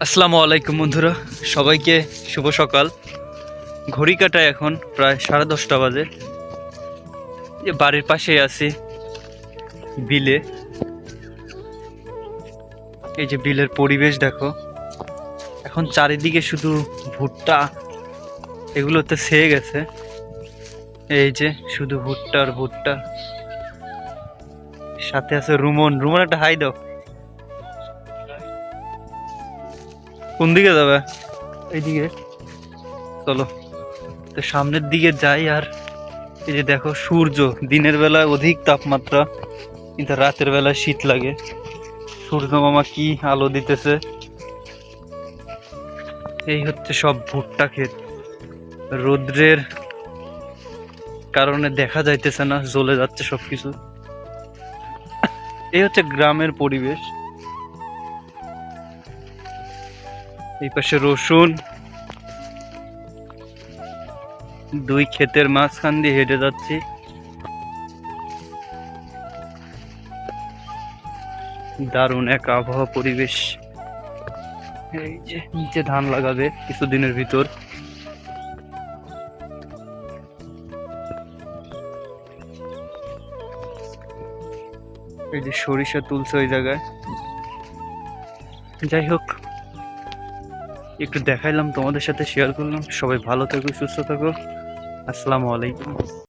আসসালামু আলাইকুম, বন্ধুরা। সবাইকে শুভ সকাল। ঘড়ি কাটায় এখন প্রায় সাড়ে দশটা বাজে। যে বাড়ির পাশেই আছি, বিলে। এই যে বিলের পরিবেশ দেখো। এখন চারিদিকে শুধু ভুট্টা এগুলোতে সেয়ে গেছে। এই যে শুধু ভুট্টা আর ভুট্টা। সাথে আছে রুমন। রুমন, একটা হাই দাও। কোন দিকে যাবে? এইদিকে। চলো। তো সামনের দিকে যাই আর এই যে দেখো সূর্য দিনের বেলায় অধিক তাপমাত্রা কিন্তু রাতের বেলায় শীত লাগে। সূর্য মামা কি আলো দিতেছে? এই হচ্ছে সব ভুট্টা ক্ষেত। রৌদ্রের কারণে দেখা যাইতেছে না জ্বলে যাচ্ছে সবকিছু। এই হচ্ছে গ্রামের পরিবেশ। এই পাশে রসুন, দুই ক্ষেতের মাঝখান দিয়ে হেঁটে যাচ্ছি। দারুণ এক আবহাওয়া পরিবেশ। এই যে নিচে ধান লাগাবে কিছুদিনের ভিতর। এই যে সরিষা তুলছে ওই জায়গায়। যাই হোক একটু দেখাইলাম তোমাদের সাথে শেয়ার করলাম। সবাই ভালো থেকো সুস্থ থাকো। আসসালামু আলাইকুম।